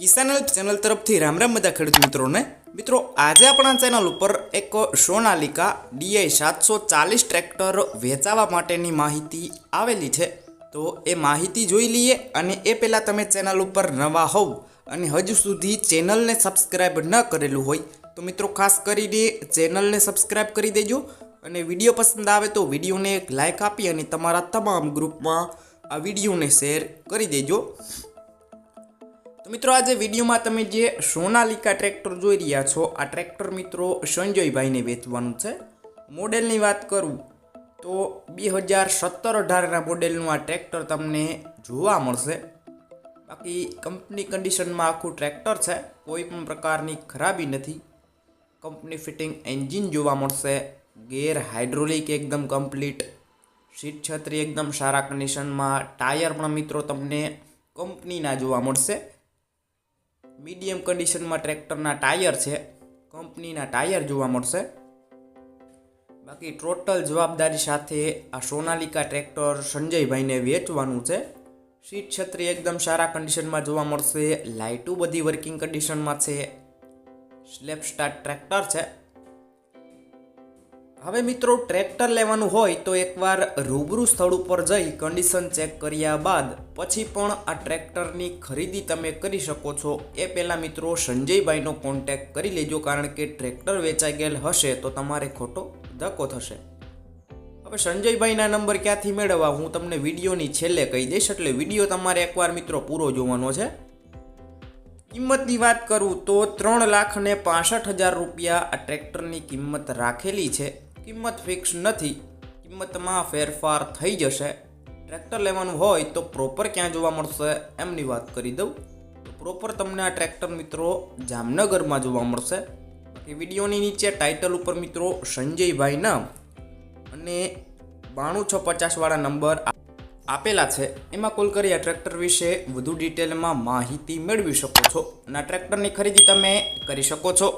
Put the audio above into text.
કિસાન help channel તરફથી રામ રામ બધા ખેડૂત મિત્રોને. મિત્રો, આજે આપણા ચેનલ ઉપર એક સોનાલિકા ડીઆઈ સાતસો ચાલીસ ટ્રેક્ટર વેચાવા માટેની માહિતી આવેલી છે. તો એ માહિતી જોઈ લઈએ અને એ પહેલાં તમે ચેનલ ઉપર નવા હોવ અને હજુ સુધી ચેનલને સબસ્ક્રાઈબ ન કરેલું હોય, તો મિત્રો ખાસ કરીને ચેનલને સબસ્ક્રાઈબ કરી દેજો અને વીડિયો પસંદ આવે તો વિડીયોને એક લાઇક આપી અને તમારા તમામ ગ્રુપમાં આ વિડીયોને શેર કરી દેજો. મિત્રો, આજે વિડીયોમાં તમે જે સોનાલિકા ટ્રેક્ટર જોઈ રહ્યા છો, આ ટ્રેક્ટર મિત્રો સંજયભાઈને વેચવાનું છે. મોડેલની વાત કરું તો બે હજાર સત્તર અઢારના મોડેલનું આ ટ્રેક્ટર તમને જોવા મળશે. બાકી કંપની કન્ડિશનમાં આખું ટ્રેક્ટર છે, કોઈ પણ પ્રકારની ખરાબી નથી. કંપની ફિટિંગ એન્જિન જોવા મળશે, ગેર હાઇડ્રોલિક એકદમ કમ્પ્લીટ, સીટ છત્રી એકદમ સારા કન્ડિશનમાં ટાયર પણ મિત્રો તમને કંપનીના જોવા મળશે. મીડિયમ કન્ડિશનમાં ટ્રેક્ટરના ટાયર છે. કંપનીના ટાયર જોવા મળશે. બાકી ટોટલ જવાબદારી સાથે આ સોનાલિકા ટ્રેક્ટર સંજયભાઈને વેચવાનું છે. સીટ છત્રી એકદમ સારા કન્ડિશનમાં જોવા મળશે. લાઇટું બધી વર્કિંગ કન્ડિશનમાં છે. સ્લેપ સ્ટાર્ટ ટ્રેક્ટર છે. હવે મિત્રો, ટ્રેક્ટર લેવાનું હોય તો એકવાર રૂબરૂ સ્થળ ઉપર જઈ કન્ડિશન ચેક કર્યા બાદ પછી પણ આ ટ્રેક્ટરની ખરીદી તમે કરી શકો છો. એ પહેલાં મિત્રો, સંજયભાઈનો કોન્ટેક્ટ કરી લેજો, કારણ કે ટ્રેક્ટર વેચાઈ ગયેલ હશે તો તમારે ખોટો ધક્કો થશે. હવે સંજયભાઈના નંબર ક્યાંથી મેળવવા? હું તમને વિડીયોની છેલ્લે કહી દઈશ, એટલે વીડિયો તમારે એકવાર મિત્રો પૂરો જોવાનો છે. કિંમતની વાત કરું તો ત્રણ લાખ ને પાસઠ હજાર રૂપિયા આ ટ્રેક્ટરની કિંમત રાખેલી છે. કિંમત ફિક્સ નથી. કિંમતમાં ફેરફાર થઈ જશે. ટ્રેક્ટર લેવાનું હોય તો પ્રોપર ક્યાં જોવા મળશે એમની વાત કરી દઉં. પ્રોપર તમને આ ટ્રેક્ટર મિત્રો જામનગરમાં જોવા મળશે. બાકી વિડીયોની નીચે ટાઇટલ ઉપર મિત્રો સંજયભાઈના અને બાણું છ પચાસવાળા નંબર આપેલા છે. એમાં કોલ કરી આ ટ્રેક્ટર વિશે વધુ ડિટેલમાં માહિતી મેળવી શકો છો અને આ ટ્રેક્ટરની ખરીદી તમે કરી શકો છો.